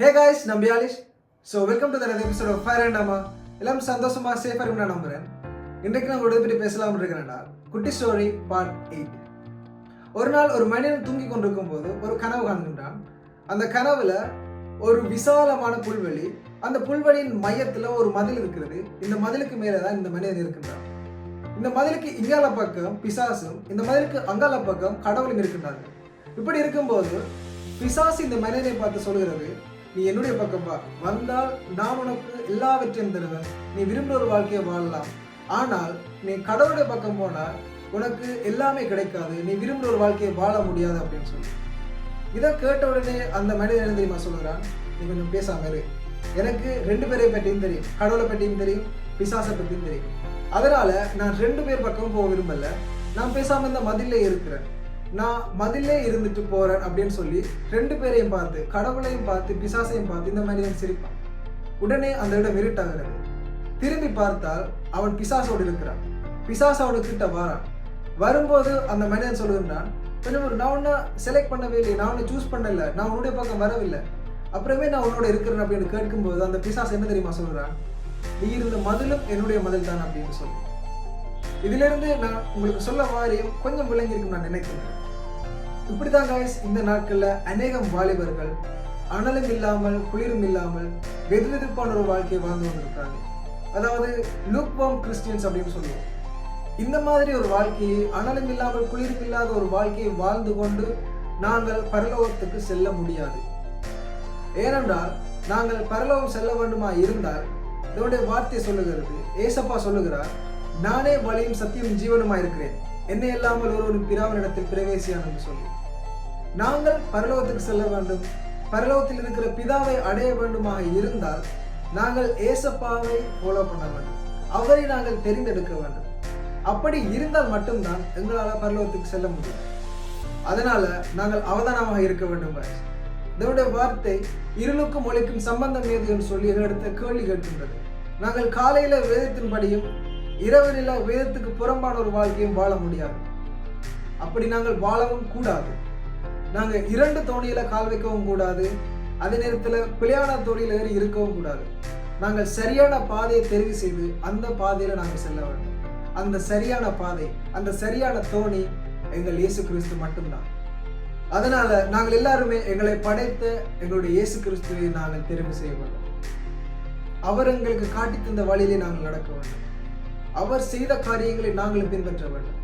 ஹே guys நம்பி ஆலிஷ் so welcome to தனது எபிசோட் ஆஃப் ஃபயர் அண்ட் அம்மா எல்லாம் சந்தோஷமா சேஃபாக இருக்கும் நான் நம்புகிறேன் இன்றைக்கு நான் உடல் பற்றி பேசலாம்னு இருக்கிறேன்டா குட்டி ஸ்டோரி பார்ட் எயிட் ஒரு நாள் ஒரு மனிதன் தூங்கி கொண்டிருக்கும் போது ஒரு கனவு காண்கின்றான். அந்த கனவில் ஒரு விசாலமான புல்வெளி அந்த புல்வெளியின் மையத்தில் ஒரு மதில் இருக்கிறது. இந்த மதிலுக்கு மேலே தான் இந்த மனிதன் இருக்கின்றான். இந்த மதிலுக்கு இங்கால பக்கம் பிசாசும் இந்த மதிலுக்கு அங்கால பக்கம் கடவுளும் இருக்கின்றார்கள். இப்படி இருக்கும்போது பிசாசு இந்த மனிதனை பார்த்து சொல்கிறது நீ என்னுடைய பக்கம் வா. வந்தால் நான் உனக்கு எல்லாவற்றையும் தருவேன். நீ விரும்புகிற ஒரு வாழ்க்கையை வாழலாம். ஆனால் நீ கடவுளுடைய பக்கம் போனால் உனக்கு எல்லாமே கிடைக்காது. நீ விரும்புகிற ஒரு வாழ்க்கையை வாழ முடியாது அப்படின்னு சொல்லி. இதை கேட்ட உடனே அந்த மனிதன் என்ன தெரியுமா சொல்கிறான் நீ கொஞ்சம் பேசாம இரு. எனக்கு ரெண்டு பேரை பற்றியும் தெரியும். கடவுளை பற்றியும் தெரியும். பிசாசை பற்றியும் தெரியும். அதனால நான் ரெண்டு பேர் பக்கம் போக விரும்பல. நான் பேசாம இந்த மதிலே இருக்கிறேன். நான் மதிலே இருந்துட்டு போறேன் அப்படின்னு சொல்லி ரெண்டு பேரையும் பார்த்து கடவுளையும் பார்த்து பிசாசையும் பார்த்து இந்த மாதிரியான சிரிப்பான். உடனே அந்த இடம் இருட்டாகிறது. திரும்பி பார்த்தால் அவன் பிசாசோடு இருக்கிறான். பிசாசு கிட்ட வாரான். வரும்போது அந்த மனிதன் சொல்லுகின்றான் கொஞ்சம் நான் ஒன்றும் செலக்ட் பண்ணவே இல்லை. நான் ஒன்றும் சூஸ் பண்ணல. நான் உன்னுடைய பக்கம் வரவில்லை. அப்புறமே நான் உன்னோட இருக்கிறேன் அப்படின்னு கேட்கும்போது அந்த பிசாஸ் என்ன தெரியுமா சொல்கிறான் நீ இருந்த மதிலும் என்னுடைய மதில் தான் அப்படின்னு சொல்லி. இதிலிருந்து நான் உங்களுக்கு சொல்ல மாதிரியும் கொஞ்சம் விளங்கியிருக்கும் நான் நினைக்கிறேன். இப்படிதான் காய்ஸ் இந்த நாட்கள்ல அநேகம் வாலிபர்கள் அனலும் இல்லாமல் குளிரும் இல்லாமல் வெதுவெதுப்பான ஒரு வாழ்க்கையை வாழ்ந்து கொண்டிருக்கிறாங்க. அதாவது லூக்வாம் கிறிஸ்டியன்ஸ் அப்படின்னு சொல்லுவோம். இந்த மாதிரி ஒரு வாழ்க்கையை அனலும் இல்லாமல் குளிரும் இல்லாத ஒரு வாழ்க்கையை வாழ்ந்து கொண்டு நாங்கள் பரலோகத்துக்கு செல்ல முடியாது. ஏனென்றால் நாங்கள் பரலோகம் செல்ல வேண்டுமா இருந்தால் இதனுடைய வார்த்தை சொல்லுகிறது ஏசப்பா சொல்லுகிறார் நானே வழியும் சத்தியம் ஜீவனுமா இருக்கிறேன். என்னை இல்லாமல் ஒருவரும் பிராவனிடத்தில் பிரவேசியான் என்று சொல்லி. நாங்கள் பரலோகத்துக்கு செல்ல வேண்டும். பரலோகத்தில் இருக்கிற பிதாவை அடைய வேண்டுமாக இருந்தால் நாங்கள் ஏசப்பாவை ஃபாலோ பண்ண வேண்டும். அவரை நாங்கள் தெரிந்தெடுக்க வேண்டும். அப்படி இருந்தால் மட்டும்தான் எங்களால் பரலோகத்துக்கு செல்ல முடியும். அதனால நாங்கள் அவதானமாக இருக்க வேண்டும் இதனுடைய வார்த்தை இருளுக்கும் ஒளிக்கும் சம்பந்தம் ஏது என்று சொல்லி எங்களிடத்த கேள்வி கேட்கின்றது. நாங்கள் காலையில வேதத்தின்படியும் இரவில வேதத்துக்கு புறம்பான ஒரு வாழ்க்கையும் வாழ முடியாது. அப்படி நாங்கள் வாழவும் கூடாது. நாங்கள் இரண்டு தோணியில கால் வைக்கவும் கூடாது. அதே நேரத்தில் பிழையான தோணியில் ஏறி இருக்கவும் கூடாது. நாங்கள் சரியான பாதையை தெரிவு செய்து அந்த பாதையில் நாங்கள் செல்ல வேண்டும். அந்த சரியான பாதை அந்த சரியான தோணி எங்கள் இயேசு கிறிஸ்து மட்டும்தான். அதனால நாங்கள் எல்லாருமே எங்களை படைத்த எங்களுடைய இயேசு கிறிஸ்துவை நாங்கள் தெரிவு செய்ய வேண்டும். அவர் எங்களுக்கு காட்டி தந்த வழியிலே நாங்கள் நடக்க வேண்டும். அவர் செய்த காரியங்களை நாங்களும் பின்பற்ற வேண்டும்.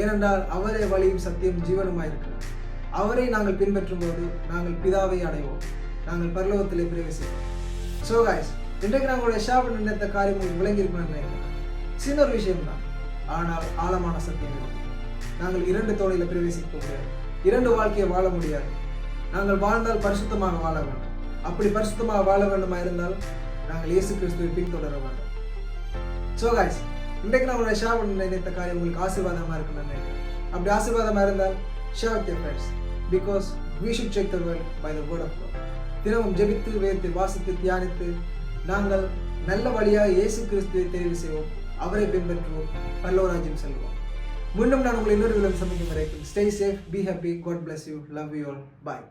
ஏனென்றால் அவரே வழியும் சத்தியம் ஜீவனுமாய் இருக்கிறார் அவரை நாங்கள் பின்பற்றும் போது நாங்கள் பிதாவை அடைவோம். நாங்கள் பரலோகத்தில் பிரவேசிப்போம். ஸோ காய்ஸ் இன்றைக்கு நாங்களுடைய ஷாப் நினைத்த காரியம் உங்களுக்கு விளங்கியிருக்கணும்னு நினைக்கிறேன். சின்ன ஒரு விஷயம் தான் ஆனால் ஆழமான சத்தியம் நாங்கள் இரண்டு தோணியில் பிரவேசிக்க முடியாது. இரண்டு வாழ்க்கையை வாழ முடியாது. நாங்கள் வாழ்ந்தால் பரிசுத்தமாக வாழ வேண்டும். அப்படி பரிசுத்தமாக வாழ வேண்டுமா இருந்தால் நாங்கள் இயேசு கிறிஸ்துவை பின்தொடர வேண்டும். ஸோ காய்ஸ் இன்றைக்கு நான் ஷேர் பண்ண நினைத்த காரியம் உங்களுக்கு ஆசீர்வாதமாக இருக்குன்னு நினைக்கிறேன். அப்படி ஆசீர்வாதமாக இருந்தால் share with friends because we should check the world by the word of God தினமும் ஜெபித்து வேர்த்து வாசித்து தியானித்து நாங்கள் நல்ல வழியாக இயேசு கிறிஸ்துவை தெரிவு செய்வோம். அவரை பின்பற்றுவோம். பல்லவராஜ்யம் செல்வோம். மீண்டும் நான் உங்களை இன்னொரு விதம் சந்திக்கும் வரைக்கும் stay safe be happy God bless you love you all bye